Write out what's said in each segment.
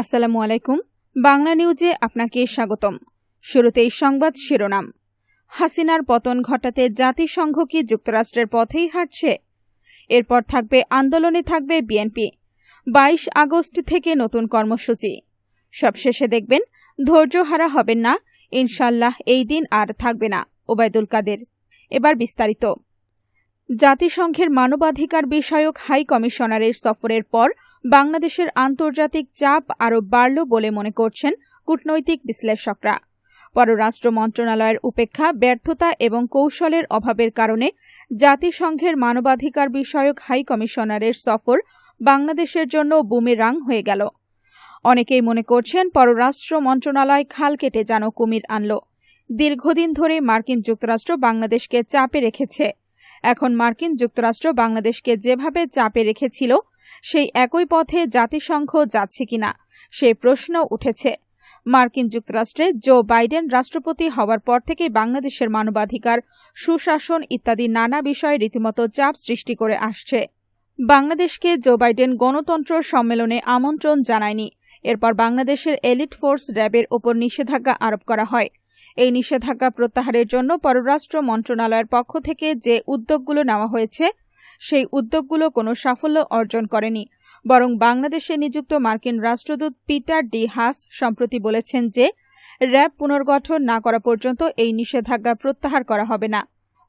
আসসালামু আলাইকুম। বাংলা নিউজে আপনাকে স্বাগতম। শুরুতেই সংবাদ শিরোনাম। হাসিনার পতন ঘটাতে জাতিসংঘ কি যুক্তরাষ্ট্রের পথেই হাঁটছে? এরপর থাকবে আন্দোলনে থাকবে বিএনপি। বাইশ আগস্ট থেকে নতুন কর্মসূচি। সবশেষে দেখবেন, ধৈর্য হারা হবেন না। ইনশাল্লাহ এই দিন আর থাকবে না, ওবায়দুল কাদের। এবার বিস্তারিত। জাতিসংঘের মানবাধিকার বিষয়ক হাই কমিশনারের সফরের পর বাংলাদেশের আন্তর্জাতিক চাপ আরও বাড়ল বলে মনে করছেন কূটনৈতিক বিশ্লেষকরা। পররাষ্ট্র মন্ত্রণালয়ের উপেক্ষা, ব্যর্থতা এবং কৌশলের অভাবের কারণে জাতিসংঘের মানবাধিকার বিষয়ক হাই কমিশনারের সফর বাংলাদেশের জন্য বুমেরাং হয়ে গেল। অনেকেই মনে করছেন পররাষ্ট্র মন্ত্রণালয় খাল কেটে যেন কুমির আনল। দীর্ঘদিন ধরে মার্কিন যুক্তরাষ্ট্র বাংলাদেশকে চাপে রেখেছে। এখন মার্কিন যুক্তরাষ্ট্র বাংলাদেশকে যেভাবে চাপে রেখেছিল, সেই একই পথে জাতিসংঘ যাচ্ছে কিনা, সে প্রশ্ন উঠেছে। মার্কিন যুক্তরাষ্ট্রে জো বাইডেন রাষ্ট্রপতি হওয়ার পর থেকে বাংলাদেশের মানবাধিকার, সুশাসন ইত্যাদি নানা বিষয়ে রীতিমতো চাপ সৃষ্টি করে আসছে। বাংলাদেশকে জো বাইডেন গণতন্ত্র সম্মেলনে আমন্ত্রণ জানায়নি। এরপর বাংলাদেশের এলিট ফোর্স র্যাবের ওপর নিষেধাজ্ঞা আরোপ করা হয়। এই নিষেধাজ্ঞা প্রত্যাহারের জন্য পররাষ্ট্র মন্ত্রণালয়ের পক্ষ থেকে যে উদ্যোগগুলো নেওয়া হয়েছে, সেই উদ্যোগগুলো কোনো সাফল্য অর্জন করেনি। বরং বাংলাদেশে নিযুক্ত মার্কিন রাষ্ট্রদূত পিটার ডি হাস সম্প্রতি বলেছেন যে, র্যাব পুনর্গঠন না করা পর্যন্ত এই নিষেধাজ্ঞা প্রত্যাহার করা হবে না।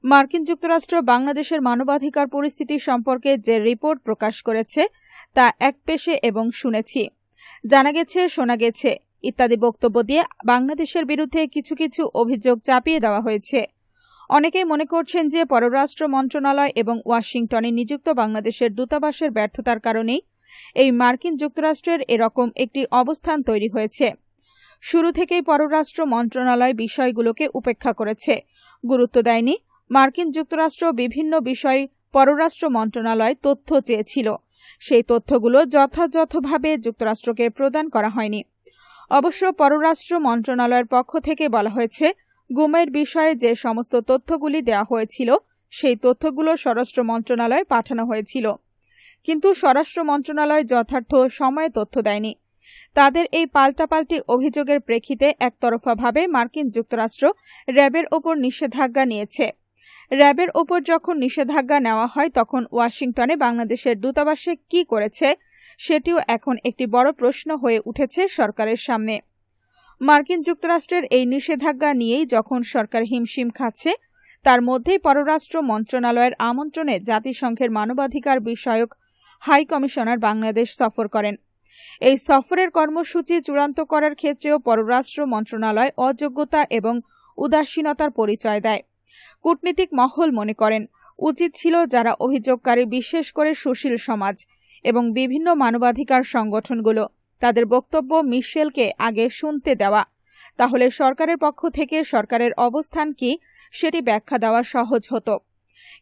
মার্কিন যুক্তরাষ্ট্র বাংলাদেশের মানবাধিকার পরিস্থিতি সম্পর্কে যে রিপোর্ট প্রকাশ করেছে, তা একপেশে এবং শুনেছি। জানা গেছে, শোনা গেছে ইত্যাদি বক্তব্য দিয়ে বাংলাদেশের বিরুদ্ধে কিছু কিছু অভিযোগ চাপিয়ে দেওয়া হয়েছে। অনেকেই মনে করছেন যে পররাষ্ট্র মন্ত্রণালয় এবং ওয়াশিংটনে নিযুক্ত বাংলাদেশের দূতাবাসের ব্যর্থতার কারণেই এই মার্কিন যুক্তরাষ্ট্রের এরকম একটি অবস্থান তৈরি হয়েছে। শুরু থেকেই পররাষ্ট্র মন্ত্রণালয় বিষয়গুলোকে উপেক্ষা করেছে। গুরুত্ব দেয়নি মার্কিন যুক্তরাষ্ট্র বিভিন্ন বিষয় পররাষ্ট্র মন্ত্রণালয় তথ্য চেয়েছিল। সেই তথ্যগুলো যথাযথভাবে যুক্তরাষ্ট্রকে প্রদান করা হয়নি। অবশ্য পররাষ্ট্র মন্ত্রণালয়ের পক্ষ থেকে বলা হয়েছে, গুমের বিষয়ে যে সমস্ত তথ্যগুলি দেওয়া হয়েছিল, সেই তথ্যগুলো স্বরাষ্ট্র মন্ত্রণালয়ে পাঠানো হয়েছিল। কিন্তু স্বরাষ্ট্র মন্ত্রণালয় যথার্থ সময়ে তথ্য দেয়নি। তাদের এই পাল্টাপাল্টি অভিযোগের প্রেক্ষিতে একতরফাভাবে মার্কিন যুক্তরাষ্ট্র র্যাবের ওপর নিষেধাজ্ঞা নিয়েছে। র্যাবের ওপর যখন নিষেধাজ্ঞা নেওয়া হয়, তখন ওয়াশিংটনে বাংলাদেশের দূতাবাসে কি করেছে সেটিও এখন একটি বড় প্রশ্ন হয়ে উঠেছে সরকারের সামনে। মার্কিন যুক্তরাষ্ট্রের এই নিষেধাজ্ঞা নিয়েই যখন সরকার হিমশিম খাচ্ছে, তার মধ্যেই পররাষ্ট্র মন্ত্রণালয়ের আমন্ত্রণে জাতিসংঘের মানবাধিকার বিষয়ক হাই কমিশনার বাংলাদেশ সফর করেন। এই সফরের কর্মসূচি চূড়ান্ত করার ক্ষেত্রেও পররাষ্ট্র মন্ত্রণালয় অযোগ্যতা এবং উদাসীনতার পরিচয় দেয়। কূটনীতিক মহল মনে করেন, উচিত ছিল যারা অভিযোগকারী বিশেষ করে সুশীল সমাজ এবং বিভিন্ন মানবাধিকার সংগঠনগুলো তাদের বক্তব্য মিশেলকে আগে শুনতে দেওয়া। তাহলে সরকারের পক্ষ থেকে সরকারের অবস্থান কি সেটি ব্যাখ্যা দেওয়া সহজ হতো।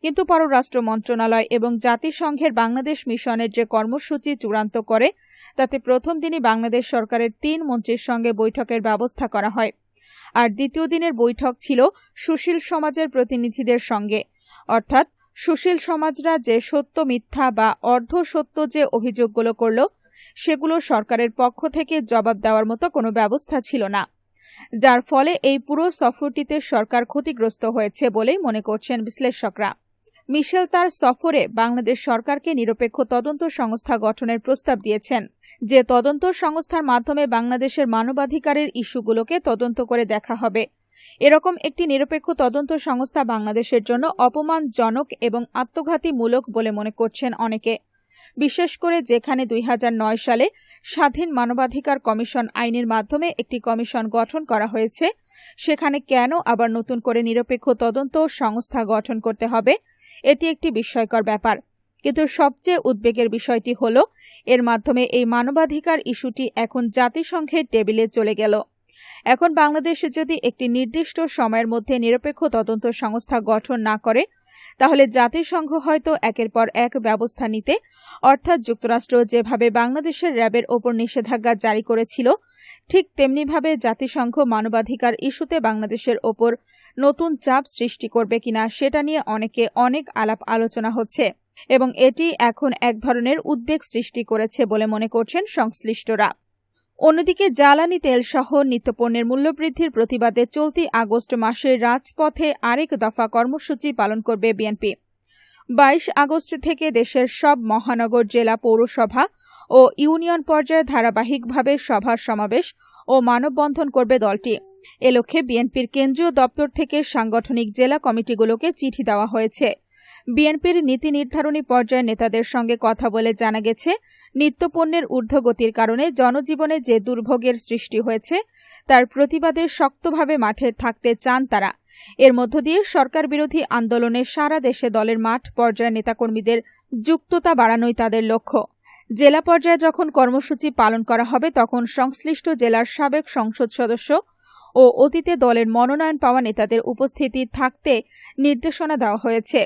কিন্তু পররাষ্ট্র মন্ত্রণালয় এবং জাতিসংঘের বাংলাদেশ মিশনের যে কর্মসূচি চূড়ান্ত করে, তাতে প্রথম দিনই বাংলাদেশ সরকারের তিন মন্ত্রীর সঙ্গে বৈঠকের ব্যবস্থা করা হয়। আর দ্বিতীয় দিনের বৈঠক ছিল সুশীল সমাজের প্রতিনিধিদের সঙ্গে। অর্থাৎ সুশীল সমাজরা যে সত্য, মিথ্যা বা অর্ধ সত্য যে অভিযোগগুলো করল, সেগুলো সরকারের পক্ষ থেকে জবাব দেওয়ার মতো কোনো ব্যবস্থা ছিল না। যার ফলে এই পুরো সফরটিতে সরকার ক্ষতিগ্রস্ত হয়েছে বলেই মনে করছেন বিশ্লেষকরা। মিশেল তার সফরে বাংলাদেশ সরকারকে নিরপেক্ষ তদন্ত সংস্থা গঠনের প্রস্তাব দিয়েছেন। যে তদন্ত সংস্থার মাধ্যমে বাংলাদেশের মানবাধিকারের ইস্যুগুলোকে তদন্ত করে দেখা হবে এরকম একটি নিরপেক্ষ তদন্ত সংস্থা বাংলাদেশের জন্য অপমানজনক এবং আত্মঘাতীমূলক বলে মনে করছেন অনেকে। বিশেষ করে যেখানে দুই হাজার নয় সালে স্বাধীন মানবাধিকার কমিশন আইনের মাধ্যমে একটি কমিশন গঠন করা হয়েছে, সেখানে কেন আবার নতুন করে নিরপেক্ষ তদন্ত সংস্থা গঠন করতে হবে, এটি একটি বিস্ময়কর ব্যাপার। কিন্তু সবচেয়ে উদ্বেগের বিষয়টি হল, এর মাধ্যমে এই মানবাধিকার ইস্যুটি এখন জাতিসংঘের টেবিলে চলে গেল। এখন বাংলাদেশ যদি একটি নির্দিষ্ট সময়ের মধ্যে নিরপেক্ষ তদন্ত সংস্থা গঠন না করে, তাহলে জাতিসংঘ হয়তো একের পর এক ব্যবস্থা নিতে, অর্থাৎ যুক্তরাষ্ট্র যেভাবে বাংলাদেশের র্যাবের ওপর নিষেধাজ্ঞা জারি করেছিল, ঠিক তেমনিভাবে জাতিসংঘ মানবাধিকার ইস্যুতে বাংলাদেশের ওপর নতুন চাপ সৃষ্টি করবে কিনা সেটা নিয়ে অনেকে অনেক আলাপ আলোচনা হচ্ছে এবং এটি এখন এক ধরনের উদ্বেগ সৃষ্টি করেছে বলে মনে করছেন সংশ্লিষ্টরা। অন্যদিকে জ্বালানি তেল সহ নিত্যপণ্যের মূল্যবৃদ্ধির প্রতিবাদে চলতি আগস্ট মাসে রাজপথে আরেক দফা কর্মসূচি পালন করবে বিএনপি। বাইশ আগস্ট থেকে দেশের সব মহানগর জেলা পৌরসভা ও ইউনিয়ন পর্যায়ে ধারাবাহিকভাবে সভা সমাবেশ ও মানববন্ধন করবে দলটি। এ লক্ষ্যে বিএনপির কেন্দ্রীয় দপ্তর থেকে সাংগঠনিক জেলা কমিটিগুলোকে চিঠি দেওয়া হয়েছে। বিএনপির নীতি নির্ধারণী পর্যায়ের নেতাদের সঙ্গে কথা বলে জানা গেছে, নিত্যপণ্যের ঊর্ধ্বগতির কারণে জনজীবনে যে দুর্ভোগের সৃষ্টি হয়েছে, তার প্রতিবাদে শক্তভাবে মাঠে থাকতে চান তারা। এর মধ্য দিয়ে সরকার বিরোধী আন্দোলনে সারা দেশে দলের মাঠ পর্যায়ের নেতাকর্মীদের যুক্ততা বাড়ানোই তাদের লক্ষ্য। জেলা পর্যায়ে যখন কর্মসূচি পালন করা হবে, তখন সংশ্লিষ্ট জেলার সাবেক সংসদ সদস্য ও অতীতে দলের মনোনয়ন পাওয়া নেতাদের উপস্থিতি থাকতে নির্দেশনা দেওয়া হয়েছে।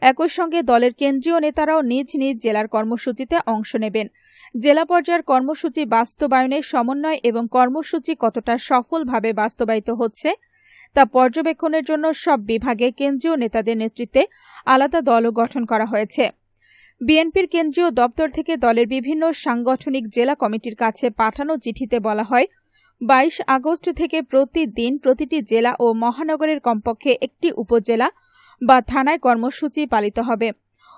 একই সঙ্গে দলের কেন্দ্রীয় নেতারাও নিজ নিজ জেলার কর্মসূচিতে অংশ নেবেন। জেলা পর্যায়ের কর্মসূচি বাস্তবায়নে সমন্বয় এবং কর্মসূচি কতটা সফলভাবে বাস্তবায়িত হচ্ছে, তা পর্যবেক্ষণের জন্য সব বিভাগে কেন্দ্রীয় নেতাদের নেতৃত্বে আলাদা দলও গঠন করা হয়েছে। বিএনপির কেন্দ্রীয় দপ্তর থেকে দলের বিভিন্ন সাংগঠনিক জেলা কমিটির কাছে পাঠানো চিঠিতে বলা হয়, বাইশ আগস্ট থেকে প্রতিদিন প্রতিটি জেলা ও মহানগরের কমপক্ষে একটি উপজেলা বা থানায় কর্মসূচি পালিত হবে।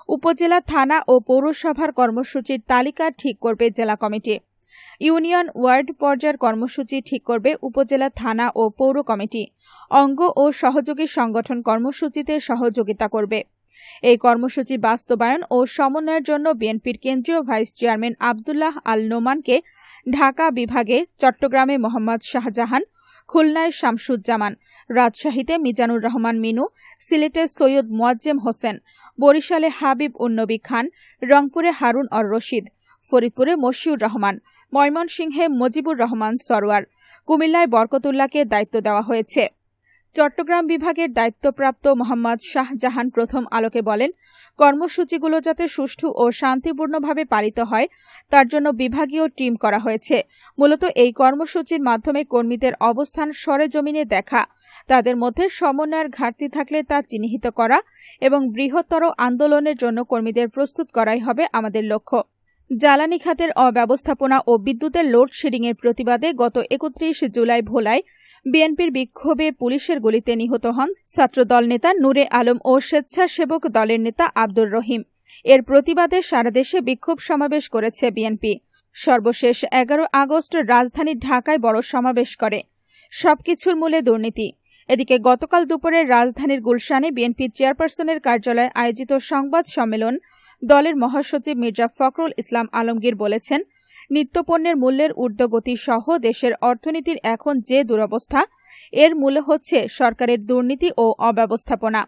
উপজেলা, থানা ও পৌরসভার কর্মসূচির তালিকা ঠিক করবে জেলা কমিটি। ইউনিয়ন ওয়ার্ড পর্যায়ের কর্মসূচি ঠিক করবে উপজেলা, থানা ও পৌর কমিটি। অঙ্গ ও সহযোগী সংগঠন কর্মসূচিতে সহযোগিতা করবে। এই কর্মসূচি বাস্তবায়ন ও সমন্বয়ের জন্য বিএনপির কেন্দ্রীয় ভাইস চেয়ারম্যান আবদুল্লাহ আল নোমানকে ঢাকা বিভাগে চট্টগ্রামে মোহাম্মদ শাহজাহান, খুলনায় শামসুজ্জামান রাজশাহীতে মিজানুর রহমান মিনু, সিলেটে সৈয়দ মোয়াজ্জেম হোসেন, বরিশালে হাবিব উন্নবী খান, রংপুরে হারুন অর রশিদ, ফরিদপুরে মশিউর রহমান, ময়মনসিংহে মজিবুর রহমান সরোয়ার কুমিল্লায় বরকতুল্লাহকে দায়িত্ব দেওয়া হয়েছে। চট্টগ্রাম বিভাগের দায়িত্বপ্রাপ্ত মোহাম্মদ শাহজাহান প্রথম আলোকে বলেন, কর্মসূচিগুলো যাতে সুষ্ঠু ও শান্তিপূর্ণভাবে পালিত হয়, তার জন্য বিভাগীয় টিম করা হয়েছে। মূলত এই কর্মসূচির মাধ্যমে কর্মীদের অবস্থান সরেজমিনে দেখা তাদের মধ্যে সমন্বয়ের ঘাটতি থাকলে তা চিহ্নিত করা এবং বৃহত্তর আন্দোলনের জন্য কর্মীদের প্রস্তুত করাই হবে আমাদের লক্ষ্য। জ্বালানি খাতের অব্যবস্থাপনা ও বিদ্যুতের লোডশেডিংয়ের প্রতিবাদে গত একত্রিশ জুলাই ভোলায় বিএনপির বিক্ষোভে পুলিশের গুলিতে নিহত হন ছাত্রদল নেতা নূরে আলম ও স্বেচ্ছাসেবক দলের নেতা আব্দুর রহিম। এর প্রতিবাদে সারা দেশে বিক্ষোভ সমাবেশ করেছে বিএনপি। সর্বশেষ এগারো আগস্ট রাজধানী ঢাকায় বড় সমাবেশ করে। সবকিছুর মূলে দুর্নীতি। এদিকে গতকাল দুপুরে রাজধানীর গুলশানে বিএনপি চেয়ারপারসনের কার্যালয়ে আয়োজিত সংবাদ সম্মেলন দলের মহাসচিব মির্জা ফখরুল ইসলাম আলমগীর বলেছেন, নিত্যপণ্যের মূল্যের ঊর্ধ্বগতি সহ দেশের অর্থনীতির এখন যে দুরবস্থা, এর মূল্য হচ্ছে সরকারের দুর্নীতি ও অব্যবস্থাপনা।